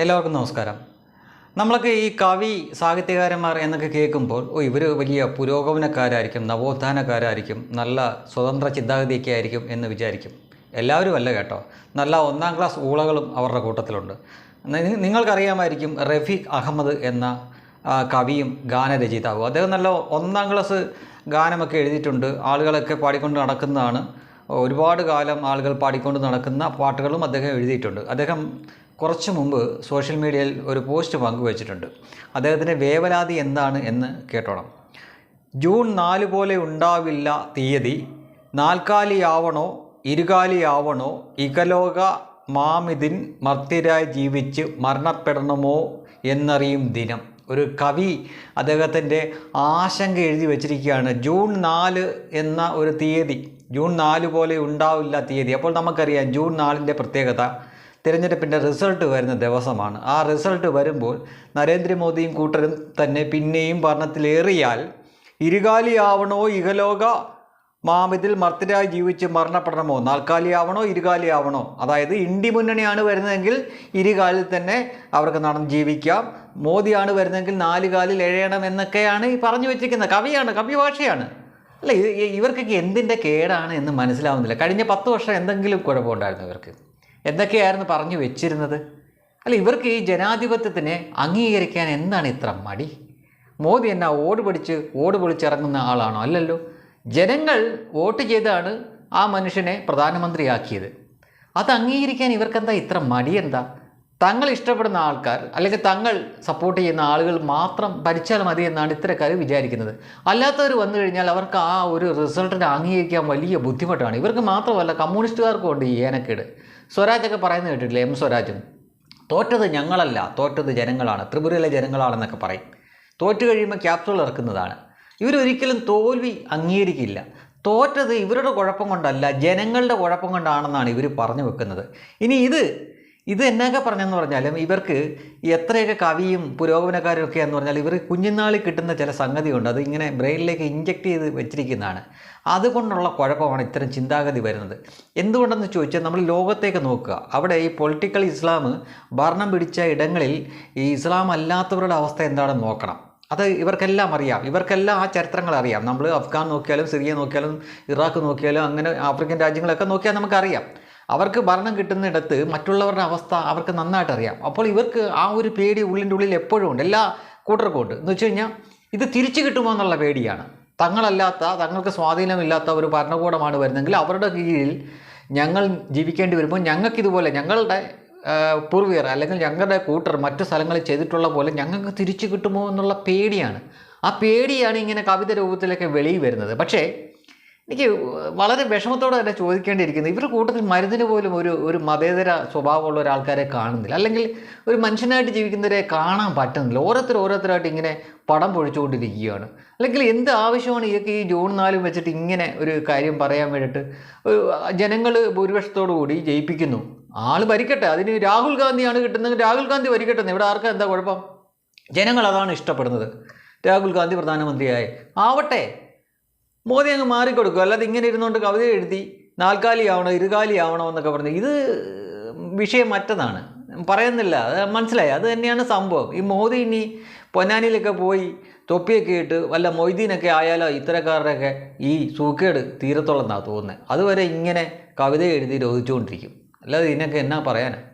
എല്ലാവർക്കും നമസ്കാരം. നമ്മളൊക്കെ ഈ കവി സാഹിത്യകാരന്മാർ എന്നൊക്കെ കേൾക്കുമ്പോൾ ഓ ഇവർ വലിയ പുരോഗമനക്കാരായിരിക്കും നവോത്ഥാനക്കാരായിരിക്കും നല്ല സ്വതന്ത്ര ചിന്താഗതിയൊക്കെ ആയിരിക്കും എന്ന് വിചാരിക്കും. എല്ലാവരും അല്ല കേട്ടോ. നല്ല ഒന്നാം ക്ലാസ് ഊളകളും അവരുടെ കൂട്ടത്തിലുണ്ട്. നിങ്ങൾക്കറിയാമായിരിക്കും റഫീഖ് അഹമ്മദ് എന്ന കവിയും ഗാനരചയിതാവും. അദ്ദേഹം നല്ല ഒന്നാം ക്ലാസ് ഗാനമൊക്കെ എഴുതിയിട്ടുണ്ട്. ആളുകളൊക്കെ പാടിക്കൊണ്ട് നടക്കുന്നതാണ്. ഒരുപാട് കാലം ആളുകൾ പാടിക്കൊണ്ട് നടക്കുന്ന പാട്ടുകളും അദ്ദേഹം എഴുതിയിട്ടുണ്ട്. അദ്ദേഹം കുറച്ച് മുമ്പ് സോഷ്യൽ മീഡിയയിൽ ഒരു പോസ്റ്റ് പങ്കുവച്ചിട്ടുണ്ട്. അദ്ദേഹത്തിന്റെ വേവലാതി എന്താണ് എന്ന് കേട്ടോണം. ജൂൺ നാല് പോലെ ഉണ്ടാവില്ല തീയതി. നാൽക്കാലിയാവണോ? ഇരുകാലിയാവണോ? ഇകലോക മാമിതിൻ മർത്യരായി ജീവിച്ച് മരണപ്പെടണമോ എന്നറിയും ദിനം. ഒരു കവി അദ്ദേഹത്തിന്റെ ആശങ്ക എഴുതി വച്ചിരിക്കുകയാണ്. ജൂൺ നാല് എന്ന ഒരു തീയതി. ജൂൺ നാല് പോലെ ഉണ്ടാവില്ല തീയതി. അപ്പോൾ നമുക്കറിയാം ജൂൺ നാലിന്റെ പ്രത്യേകത. തിരഞ്ഞെടുപ്പിന്റെ റിസൾട്ട് വരുന്ന ദിവസമാണ്. ആ റിസൾട്ട് വരുമ്പോൾ നരേന്ദ്രമോദിയും കൂട്ടരും തന്നെ പിന്നെയും ഭരണത്തിലേറിയാൽ ഇരുകാലിയാവണോ ഇഹലോക മാമിതിൽ മർത്തരായി ജീവിച്ച് മരണപ്പെടണമോ? നാൽക്കാലിയാവണോ ഇരുകാലിയാവണോ? അതായത് ഇന്ത്യ മുന്നണിയാണ് വരുന്നതെങ്കിൽ ഇരുകാലിൽ തന്നെ അവർക്ക് നടന്ന് ജീവിക്കാം. മോദിയാണ് വരുന്നതെങ്കിൽ നാല് കാലിൽ എഴയണം എന്നൊക്കെയാണ് ഈ പറഞ്ഞു വെച്ചിരിക്കുന്നത്. കവിയാണ് കവി ഭാഷയാണ് അല്ല ഇവർക്കൊക്കെ എന്തിന്റെ കേടാണ് എന്ന് മനസ്സിലാവുന്നില്ല. കഴിഞ്ഞ പത്ത് വർഷം എന്തെങ്കിലും കുഴപ്പമുണ്ടായിരുന്നു ഇവർക്ക്? എന്തൊക്കെയായിരുന്നു പറഞ്ഞു വെച്ചിരുന്നത്? അല്ല ഇവർക്ക് ഈ ജനാധിപത്യത്തിനെ അംഗീകരിക്കാൻ എന്താണ് ഇത്ര മടി? മോദി എന്നാ ഓട് പിടിച്ച് ഓട് പൊളിച്ചിറങ്ങുന്ന ആളാണോ? അല്ലല്ലോ. ജനങ്ങൾ വോട്ട് ചെയ്താണ് ആ മനുഷ്യനെ പ്രധാനമന്ത്രിയാക്കിയത്. അത് അംഗീകരിക്കാൻ ഇവർക്കെന്താ ഇത്ര മടി എന്താ? തങ്ങൾ ഇഷ്ടപ്പെടുന്ന ആൾക്കാർ അല്ലെങ്കിൽ തങ്ങൾ സപ്പോർട്ട് ചെയ്യുന്ന ആളുകൾ മാത്രം ഭരിച്ചാൽ മതി എന്നാണ് ഇത്തരക്കാർ വിചാരിക്കുന്നത്. അല്ലാത്തവർ വന്നു കഴിഞ്ഞാൽ അവർക്ക് ആ ഒരു റിസൾട്ടിനെ അംഗീകരിക്കാൻ വലിയ ബുദ്ധിമുട്ടാണ്. ഇവർക്ക് മാത്രമല്ല കമ്മ്യൂണിസ്റ്റുകാർക്കും ഉണ്ട് ഈ ഏനക്കേട്. സ്വരാജൊക്കെ പറയുന്നത് കേട്ടിട്ടില്ലേ? എം സ്വരാജും. തോറ്റത് ഞങ്ങളല്ല തോറ്റത് ജനങ്ങളാണ് ത്രിപുരയിലെ ജനങ്ങളാണെന്നൊക്കെ പറയും. തോറ്റു കഴിയുമ്പോൾ ക്യാപ്സൂൾ ഇറക്കുന്നതാണ്. ഇവരൊരിക്കലും തോൽവി അംഗീകരിക്കില്ല. തോറ്റത് ഇവരുടെ കുഴപ്പം കൊണ്ടല്ല ജനങ്ങളുടെ കുഴപ്പം കൊണ്ടാണെന്നാണ് ഇവർ പറഞ്ഞു വെക്കുന്നത്. ഇനി ഇത് ഇത് എന്നൊക്കെ പറഞ്ഞെന്ന് പറഞ്ഞാലും ഇവർക്ക് എത്രയൊക്കെ കവിയും പുരോഗമനക്കാരും ഒക്കെ എന്ന് പറഞ്ഞാൽ ഇവർ കുഞ്ഞുനാളിൽ കിട്ടുന്ന ചില സംഗതിയുണ്ട്. അത് ഇങ്ങനെ ബ്രെയിനിലേക്ക് ഇഞ്ചെക്ട് ചെയ്ത് വെച്ചിരിക്കുന്നതാണ്. അതുകൊണ്ടുള്ള കുഴപ്പമാണ് ഇത്തരം ചിന്താഗതി വരുന്നത്. എന്തുകൊണ്ടെന്ന് ചോദിച്ചാൽ നമ്മൾ ലോകത്തേക്ക് നോക്കുക. അവിടെ ഈ പൊളിറ്റിക്കൽ ഇസ്ലാം ഭരണം പിടിച്ച ഇടങ്ങളിൽ ഈ ഇസ്ലാം അല്ലാത്തവരുടെ അവസ്ഥ എന്താണെന്ന് നോക്കണം. അത് ഇവർക്കെല്ലാം അറിയാം. ഇവർക്കെല്ലാം ആ ചരിത്രങ്ങൾ അറിയാം. നമ്മൾ അഫ്ഗാൻ നോക്കിയാലും സിറിയ നോക്കിയാലും ഇറാഖ് നോക്കിയാലും അങ്ങനെ ആഫ്രിക്കൻ രാജ്യങ്ങളൊക്കെ നോക്കിയാൽ നമുക്കറിയാം. അവർക്ക് ഭരണം കിട്ടുന്നിടത്ത് മറ്റുള്ളവരുടെ അവസ്ഥ അവർക്ക് നന്നായിട്ട് അറിയാം. അപ്പോൾ ഇവർക്ക് ആ ഒരു പേടി ഉള്ളിന്റെ ഉള്ളിൽ എപ്പോഴും ഉണ്ട്. എല്ലാ കൂട്ടർക്കും ഉണ്ട് എന്ന് വെച്ച് കഴിഞ്ഞാൽ ഇത് തിരിച്ചു കിട്ടുമോ എന്നുള്ള പേടിയാണ്. തങ്ങളല്ലാത്ത തങ്ങൾക്ക് സ്വാധീനമില്ലാത്ത ഒരു ഭരണകൂടമാണ് വരുന്നതെങ്കിൽ അവരുടെ കീഴിൽ ഞങ്ങൾ ജീവിക്കേണ്ടി വരുമ്പോൾ ഞങ്ങൾക്കിതുപോലെ ഞങ്ങളുടെ പൂർവികർ അല്ലെങ്കിൽ ഞങ്ങളുടെ കൂട്ടർ മറ്റു സ്ഥലങ്ങളിൽ ചെയ്തിട്ടുള്ള പോലെ ഞങ്ങൾക്ക് തിരിച്ചു കിട്ടുമോ എന്നുള്ള പേടിയാണ്. ആ പേടിയാണ് ഇങ്ങനെ കവിത രൂപത്തിലൊക്കെ വെളിയിൽ വരുന്നത്. പക്ഷേ എനിക്ക് വളരെ വിഷമത്തോടെ തന്നെ ചോദിക്കേണ്ടിയിരിക്കുന്നത് ഇവരുടെ കൂട്ടത്തിൽ മരുന്നിന് പോലും ഒരു ഒരു മതേതര സ്വഭാവമുള്ള ഒരാൾക്കാരെ കാണുന്നില്ല. അല്ലെങ്കിൽ ഒരു മനുഷ്യനായിട്ട് ജീവിക്കുന്നവരെ കാണാൻ പറ്റുന്നില്ല. ഓരോരുത്തർ ഓരോരുത്തരായിട്ട് ഇങ്ങനെ പടം പൊഴിച്ചുകൊണ്ടിരിക്കുകയാണ്. അല്ലെങ്കിൽ എന്ത് ആവശ്യമാണ് ഇതൊക്കെ ഈ ജൂൺ നാലും വെച്ചിട്ട് ഇങ്ങനെ ഒരു കാര്യം പറയാൻ വേണ്ടിയിട്ട്? ജനങ്ങൾ ഭൂരിപക്ഷത്തോടു കൂടി ജയിപ്പിക്കുന്നു. ആൾ ഭരിക്കട്ടെ. അതിന് രാഹുൽ ഗാന്ധിയാണ് കിട്ടുന്നത്. രാഹുൽ ഗാന്ധി ഭരിക്കട്ടെ. ഇവിടെ ആർക്കാ എന്താ കുഴപ്പം? ജനങ്ങൾ അതാണ് ഇഷ്ടപ്പെടുന്നത്. രാഹുൽ ഗാന്ധി പ്രധാനമന്ത്രിയായി. ആവട്ടെ. മോദി അങ്ങ് മാറിക്കൊടുക്കും. അല്ലാതെ ഇങ്ങനെ ഇരുന്നുകൊണ്ട് കവിത എഴുതി നാൽക്കാലി ആവണോ ഇരുകാലി ആവണോ എന്നൊക്കെ പറഞ്ഞു ഇത് വിഷയം മറ്റതാണ്. പറയുന്നില്ല. അത് മനസ്സിലായി. അത് തന്നെയാണ് സംഭവം. ഈ മോദി ഇനി പൊന്നാനിയിലൊക്കെ പോയി തൊപ്പിയൊക്കെ ഇട്ട് വല്ല മൊയ്തീനൊക്കെ ആയാലോ ഇത്തരക്കാരുടെയൊക്കെ ഈ സൂക്കേട് തീരത്തോളം എന്നാണ് തോന്നുന്നത്. അതുവരെ ഇങ്ങനെ കവിത എഴുതി രോധിച്ചുകൊണ്ടിരിക്കും. അല്ലാതെ ഇതിനൊക്കെ എന്നാ പറയാനാണ്